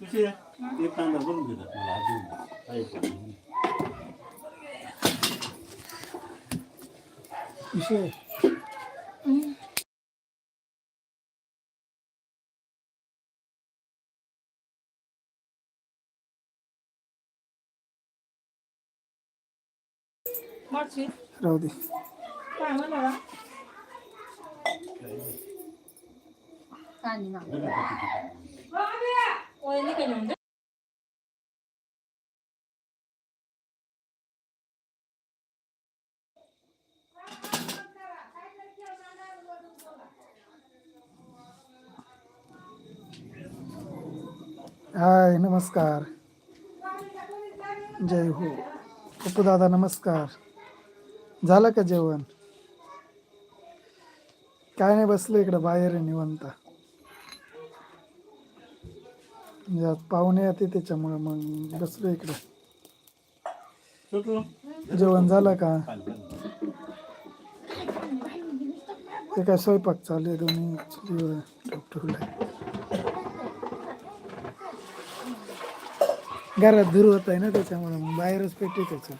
कशी आहे एक कांदा करून देतात मला अजून आहे. विषय मावशी राहू दे. हाय नमस्कार. जय हो. पप्पू दादा नमस्कार. झालं का जेवण? काय नाही बसलो इकडं बाहेर आहे निवंत. म्हणजे पाहुणे येते त्याच्यामुळं मग बसलो इकडं. जेवण झालं का. ते काय स्वयंपाक चालू आहे दोन्ही. घरात धूर होत आहे ना त्याच्यामुळे मग बाहेरच पेटी त्याचं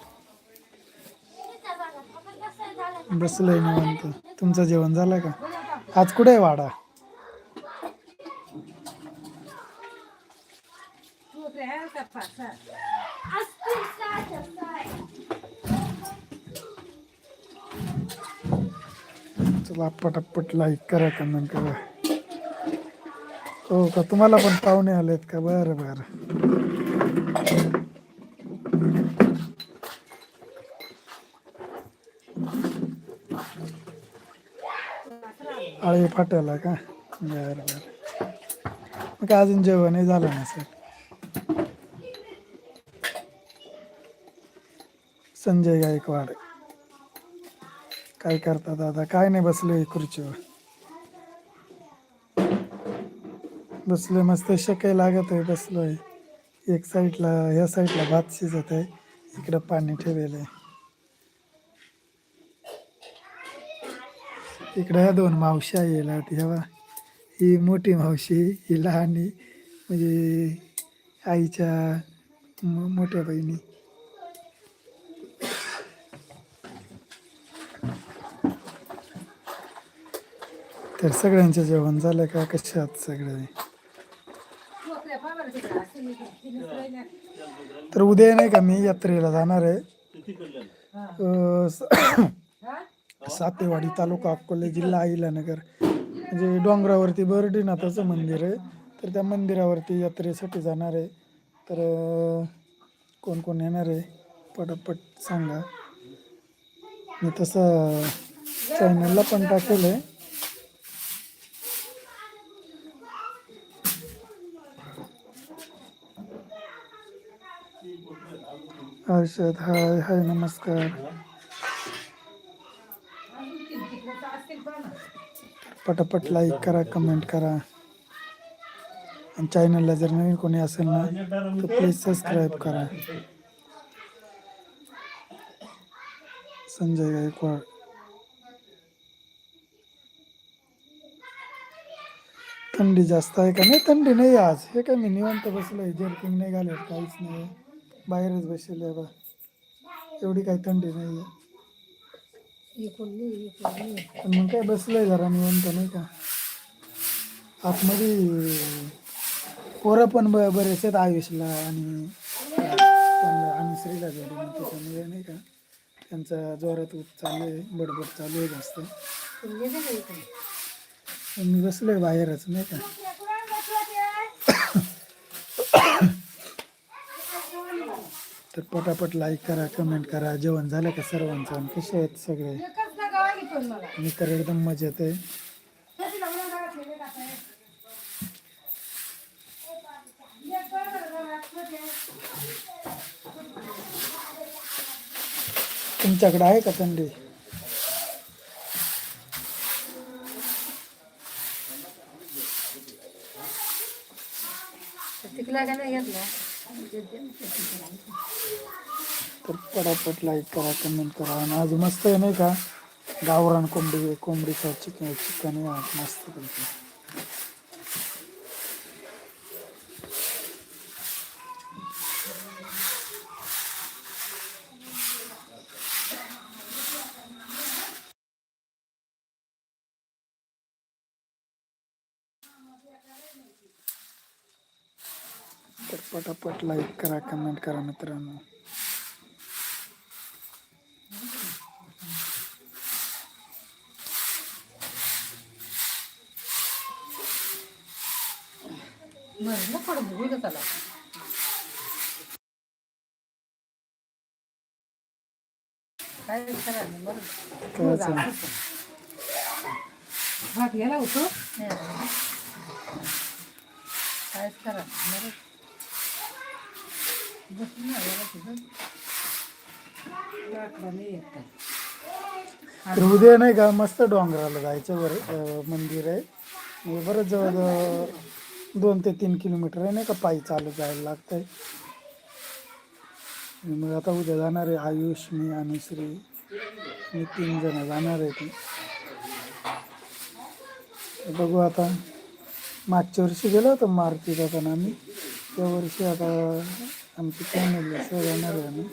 बसलंय निवांत. तुमचं जेवण झालं का? आज कुठे आहे वाडा? चला पटापट लाईक करा कमेंट करा. हो का? तुम्हाला पण पाहुणे आलेत का? बरं बरं. फाटायला का? बरं बरं. मग काय अजून जेवणही झालं ना सर? संजय गायकवाड. काय करता दादा? काय नाही बसले खुर्चीवर. बसलोय मस्त शकाय लागत आहे बसलोय. एक साईडला ह्या साईडला भात शिजत आहे. इकडं पाणी ठेवलेलं आहे. इकडं ह्या दोन मावश्या येला तेव्हा ही मोठी मावशी ही लहान आहे, म्हणजे आईच्या मोठ्या बहिणी. तर सगळ्यांचं जेवण झालं का? कशात सगळं? तर उद्या नाही का मी यात्रेला जाणार आहे. सातेवाडी तालुका अकोले जिल्हा अहिलानगर म्हणजे डोंगरावरती बर्डीनाथाचं मंदिर आहे. तर त्या मंदिरावरती यात्रेसाठी जाणार आहे. तर कोण कोण येणार आहे? पटापट सांगा. मी तसं चॅनलला पण टाकेल आहे. हर्षद हाय हाय नमस्कार. पटापट लाईक करा कमेंट करा. आणि चॅनलला जर नवीन ना, तर प्लीज़ सबस्क्राईब करा. संजय गायकवाड. थंडी जास्त आहे का? नाही, थंडी नाही आज. हे काय मी निवांत बसलोय. जर्किंग नाही घालत, काहीच नाही. बाहेरच बसले बा. एवढी काही थंडी नाही आहे पण मग काय बसलोय जरा निवांत नाही का? आतमध्ये पोरं पण ब बरेच आहेत आयुषला आणि त्यांना आणि श्रीला जोडी त्याच्यामुळे नाही का त्यांचा जोरात चालू आहे बडबड चालू आहे जास्त. मी बसलोय बाहेरच नाही का? तर पटापट लाईक करा कमेंट करा. जेवण झालं का सर्वांचं? आणि कसे आहेत सगळे? मी तर एकदम मजेत आहे. तुमच्याकडे आहे का थंडी? तिकला का नाही घेतला. तर पटापट लाईक करा कमेंट करा. आणि आज मस्त आहे नाही का? गावरान कोंबडी कोंबडीचा चिकन चिकन आहे आज मस्त पैकी. तर पटापट लाईक करा कमेंट करा मित्रांनो. त्याला काय बरं. चालू? भात गेला होतो? काय करा बरं. बसून लाकडं नाही येत का? मस्त डोंगराला जायचं बरं मंदिर आहे. बरंच जवळ दोन ते तीन किलोमीटर आहे नाही का? पायी चालत जायला लागतंय. मग आता उद्या जाणार आहे आयुष मी आणि श्री. मी तीन जण जाणार आहे ती बघू आता. मागच्या वर्षी गेलो होतो मारुती जाताना आम्ही. त्या वर्षी आता आमची फॅमिली असं जाणार आहे आम्ही.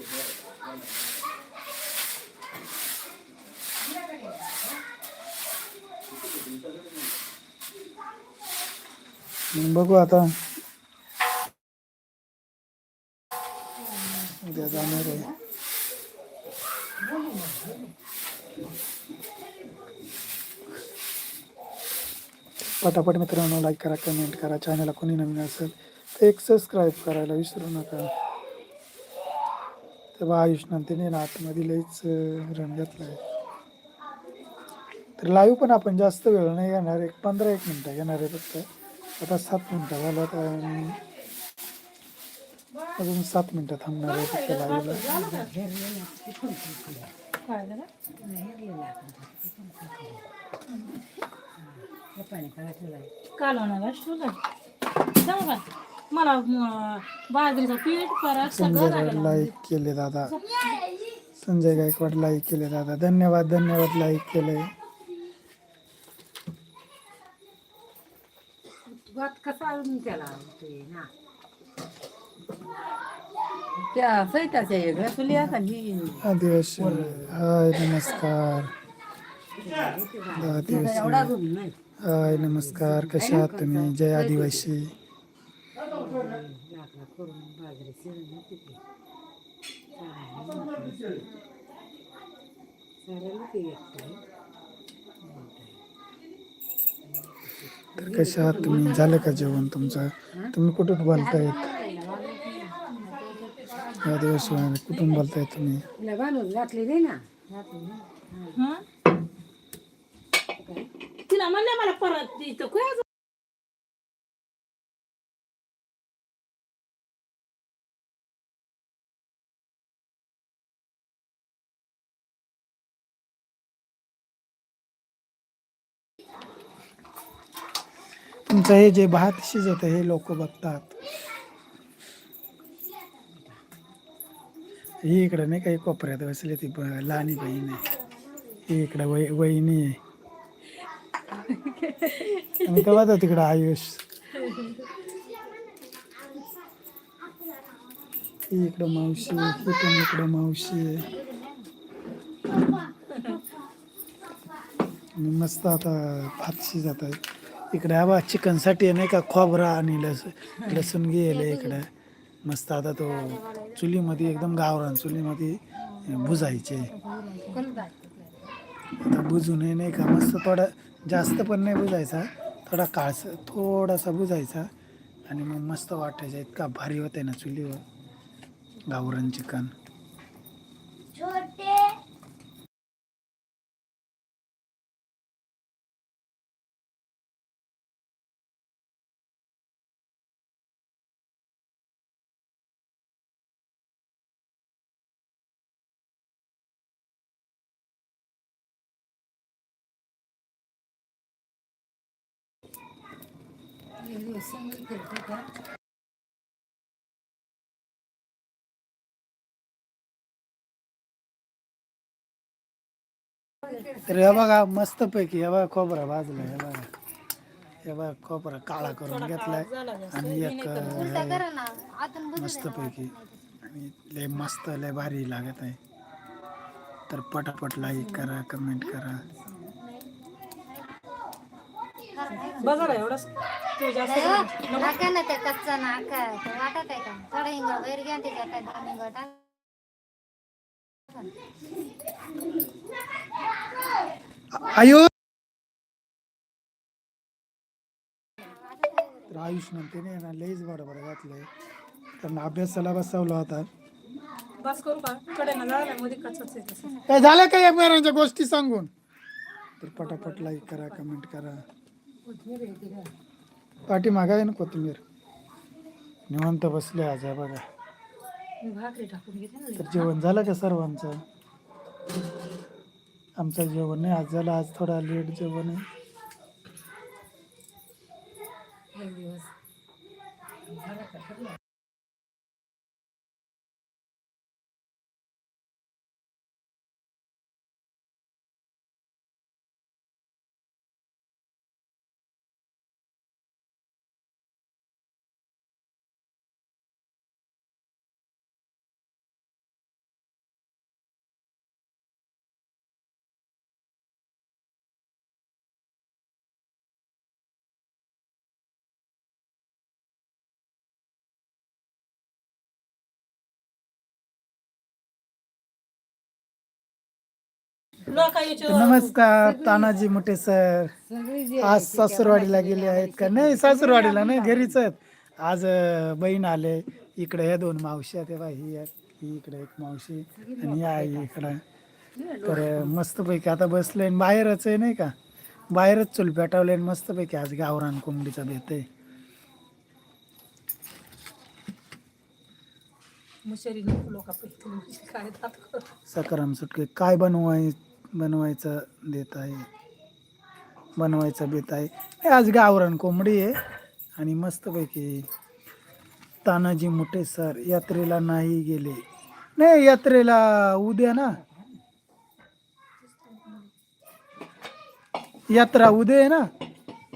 बघू आता. उद्या जाणार आहे. पटापट मित्रांनो लाईक करा कमेंट करा. चॅनलला कोणी नवीन असेल तर एक सबस्क्राईब करायला विसरू नका. तर आयुष्यनंतीने ना आतमध्ये लईच रन घेतला आहे तर लाईव्ह पण आपण जास्त वेळ नाही घेणार. एक पंधरा एक मिनटं घेणार आहे फक्त. आता सात मिनटं झालं तर अं, अजून सात मिनटं थांबणार आहे झालं काल होणार मला बाजरीचं पीठ परत संजय लागलं लाईक केले दादा. संजय गायकवाड लाईक केले दादा. धन्यवाद धन्यवाद लाईक केले भात कसा त्याला ना त्या सैताच्या वेगळ्या चुली असा ही आदिवासी हाय नमस्कार आदिवासी नाही हाय नमस्कार कशा आहात तुम्ही जय आदिवासी लाकडा करून बाजरी शिरून तिथे साऱ्याला ते येत तर कशा आहात तुम्ही? झालं का जेवण तुमचं? तुम्ही कुठून बोलतायत आदिवासी वाले, कुठून बोलताय तुम्ही? तिला घालून घातली नाही ना? तिला म्हणलं मला परत तुमचं हे जे भात शिजत हे लोक बघतात. ही इकडं नाही काही कोपऱ्यात बसले ती ब- लहानी बहीण. आहे ही इकडं वय वहिनी. आहे आणि तेव्हा तर तिकडं आयुष. ही इकडं मावशी ही पण इकडं मावशी. आहे मस्त आता भात शिजत आहे इकडे हा बा चिकनसाठी नाही का खोबरा आणि लस लसूण गेले इकडे. मस्त आता तो चुलीमध्ये एकदम गावरान चुलीमध्ये बुजायचे. आता बुजूनही नाही का मस्त थोडा जास्त पण नाही बुजायचा थोडा काळस थोडासा बुजायचा. आणि मग मस्त वाटायचा इतका भारी होते ना चुलीवर. गावरान चिकन. अरे बघा मस्त पैकी हे बघा खोबरा भाजला हे बघा. हे बघा खोबरा काळा करून घेतलाय. आणि एक मस्त पैकी. आणि लय मस्त लय भारी लागत आहे. तर पटापट लाईक करा कमेंट करा. बघा ना एवढंच. तू जास्त नाका. ना ते कच्चा नाका. ते वाटत आहे का? थोडं हिंग वगैरे घ्या त्याच्यात काय दोन हिंग टाक. आयु! तर आयुष म्हणते नाही ना लईच बरोबर घातलंय. कारण अभ्यासाला बसवला होता. बस करू का? कडे ना झाला मध्ये काय झालं का एकमेकांच्या गोष्टी सांगून? तर पटापट लाईक करा कमेंट करा. पाठीमागा आहे ना कोथिंबीर? निवांत बसले आज आहे बघा. तर जेवण झालं का सर्वांचं? आमचं जेवण नाही आज झालं आज थोडा लेट जेवण आहे. नमस्कार तानाजी मोठे सर. आज सासूरवाडीला गेले आहेत का? नाही सासूरवाडीला नाही घरीच आहेत. आज बहीण आले. इकडे ह्या दोन मावशी आहेत. बघा, ही ही इकडे एक मावशी आणि आई इकडं. तर मस्तपैकी आता बसले आणि बाहेरच आहे नाही का? बाहेरच चूल पेटवले आणि मस्तपैकी आज गावरान कोंबडीचा दात सकाराम सुटके काय बनवाय बनवायचं देत आहे. बनवायचं बेत आहे. हे आज गावरान कोंबडी आहे आणि मस्तपैकी तानाजी मुठे सर यात्रेला नाही गेले. नाही यात्रेला उद्या ना? यात्रा उद्या आहे ना?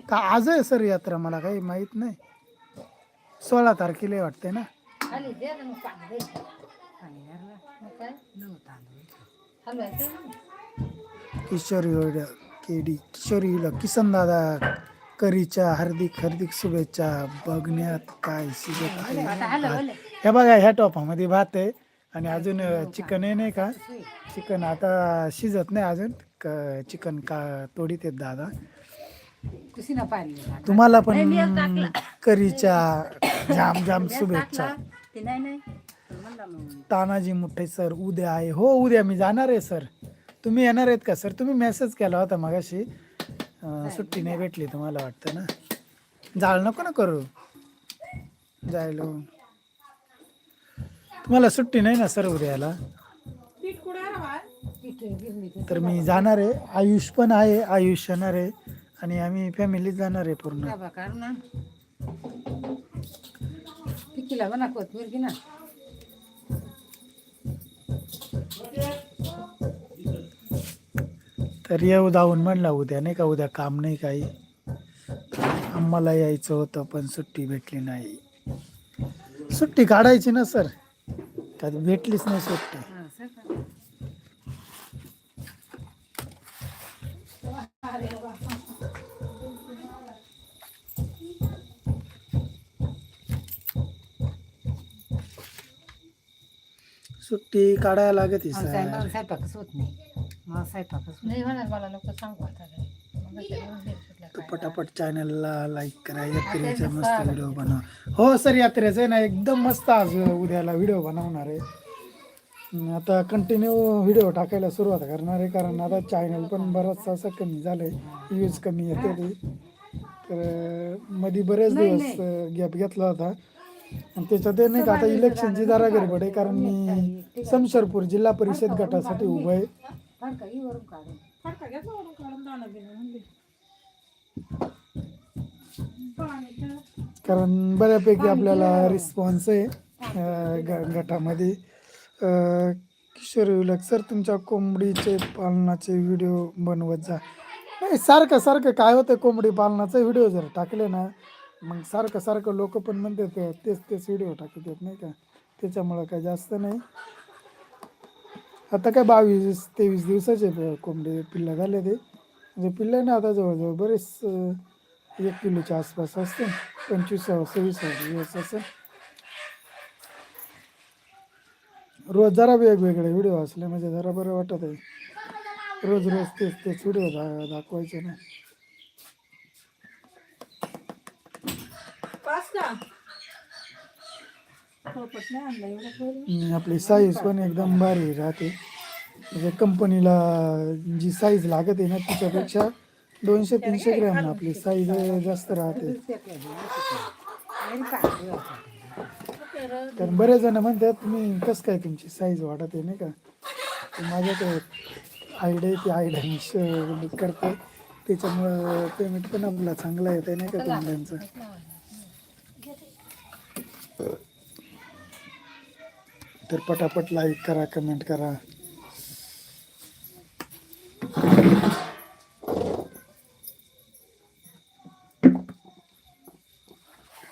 का आज आहे सर यात्रा मला काही माहीत नाही. सोळा तारखेला वाटते ना? खाली दे ना मग पाणी. दे. काय? हलवायचं किशोरी केडी किशोरीला किसन दादा करीच्या हार्दिक हार्दिक शुभेच्छा. बघण्यात काय शिजत आहे? हे बघा ह्या टॉपामध्ये भात आहे आणि अजून चिकन आहे नाही का? चिकन आता शिजत नाही अजून. क- चिकन का तोडीत आहेत दादा. तुम्हाला पण करीच्या जाम जाम शुभेच्छा. तानाजी मुठे सर उद्या आहे. हो उद्या मी जाणार आहे सर. तुम्ही येणार आहेत का? सर तुम्ही मेसेज केला होता मगाशी. अं, सुट्टी नाही भेटली तुम्हाला वाटतं ना. जाळ नको ना करू. जायला. तुम्हाला सुट्टी नाही ना सर उद्याला? तर मी जाणार आहे. आयुष पण आहे. आयुष येणार आहे. आणि आम्ही फॅमिली जाणार आहे पूर्ण. पिकीला कोथमीर घे ना? तर येऊ जाऊन म्हणला उद्या नाही का उद्या काम नाही काही. आम्हाला यायचं होतं पण सुट्टी भेटली नाही. सुट्टी काढायची ना सर. कधी भेटलीच नाही सुट्टी. सुट्टी काढायला लागत सर. स्वयंपाकच होत नाही. मला स्वयंपाकच नाही होणार मला लोक सांगू आता तर पटापट चॅनलला लाईक करा यात्रेचा मस्त व्हिडिओ बनवा. हो सर यात्रेचं आहे ना एकदम मस्त आज उद्याला व्हिडिओ बनवणार आहे. आता कंटिन्यू व्हिडिओ टाकायला सुरुवात करणार आहे कारण आता चॅनल पण बराचसा असं कमी झालं आहे व्ह्यूज कमी येते ते. तर अं, मध्ये बरेच दिवस गॅप घेतला होता. आणि त्याच्यात हे नाही का आता इलेक्शनची जरा गडबड आहे कारण मी समशरपूर जिल्हा परिषद गटासाठी उभं आहे. फडका वरून काढून दाणं बिणं म्हणली. पाणी ठेव. कारण बऱ्यापैकी आपल्याला रिस्पॉन्स आहे अं, ग- गटामध्ये. अं, शरीर सर तुमच्या कोंबडीचे पालनाचे व्हिडिओ बनवत जा. नाही सारखं सारखं काय होतं कोंबडी पालनाचा व्हिडिओ जर टाकले ना मग सारखं सारखं लोक पण म्हणतात तेच तेच व्हिडिओ टाकत येत नाही का? त्याच्यामुळं काय जास्त नाही. आता काय बावीस तेवीस दिवसाचे प- कोंबडे पिल्लं झाले ते. म्हणजे पिल्लं ना आता जवळजवळ बरेच एक किलोच्या आसपास असते. पंचवीस सव्वीस दिवस असं. रोज जरा वेगवेगळे व्हिडिओ असले म्हणजे जरा बरं वाटत आहे. रोज रोज तेच तेच व्हिडिओ दा दाखवायचे ना पाच का पोपट नाही आणला एवढं पोरं. आणि आपली साईज पण एकदम भारी राहते. म्हणजे कंपनीला जी साईज लागत आहे ना तिच्यापेक्षा दोनशे तीनशे ग्रॅम आपली साईज जास्त राहते. तर बरेच जण म्हणतात तुम्ही कसं काय तुमची साईज वाढत आहे नाही का? तर माझ्या ते आयडिया ती आयडिया करते. त्याच्यामुळं पेमेंट पण आपला चांगला येत आहे नाही का कोंबड्यांचं तर पटापट लाईक करा कमेंट करा.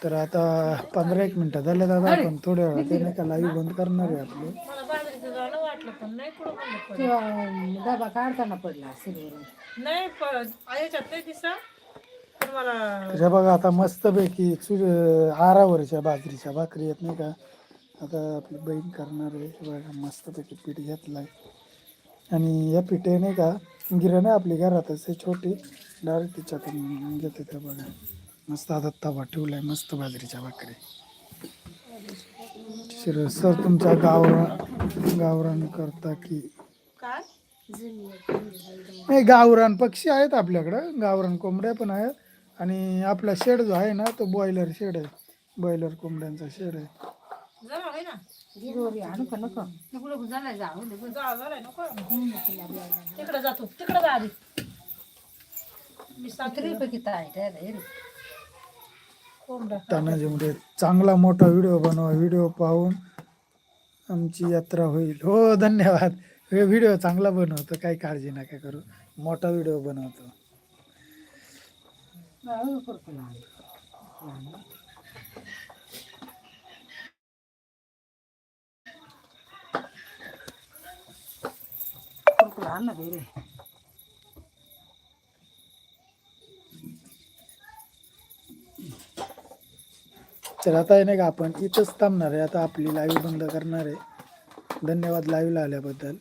तर आता पंधरा एक मिनिटं झाले दादा आपण थोड्या वेळात ते नाही का लाईव्ह बंद करणार आहे आपलं? मला बाजरीचं जाणं वाटलं पण नाही कुठं बंद पडलं. डबा काढताना पडला नाही बघा आता मस्तपैकी चुल आरावरच्या बाजरीच्या भाकरी येत नाही का? आता आपली बहीण करणार आहे. बघा मस्तपैकी पीठ घेतलाय. आणि या पिठे नाही का गिरण आहे आपली घरातच आहे छोटी डायरेक्ट तिच्यातून घेते त्या बघा. मस्त आता तवा ठेवलाय मस्त बाजरीच्या भाकरी. शिर सर तुमच्या गावरान गावरान करता की काय? नाही गावरान पक्षी आहेत आपल्याकडं. गावरान कोंबड्या पण आहेत. आणि आपला शेड जो आहे ना तो बॉयलर शेड आहे. बॉयलर कोंबड्यांचा शेड आहे. जमा होय ना. दोरी आणू का नको? नको नको झाला जाऊ जा झालाय नको. तिकडे जातो तिकडे जा आधी. मी सांगते तरी पैकी ताय रे कोंबडा तानाजीमध्ये चांगला मोठा व्हिडिओ बनवा व्हिडिओ पाहून आमची यात्रा होईल. हो धन्यवाद. हे व्हिडिओ चांगला बनवतो काही काळजी नका करू. मोठा व्हिडिओ बनवतो. कुरकुला आण ना तर आता आहे नाही का आपण इथंच थांबणार आहे. आता आपली लाईव्ह बंद करणार आहे. धन्यवाद लाईव्हला आल्याबद्दल.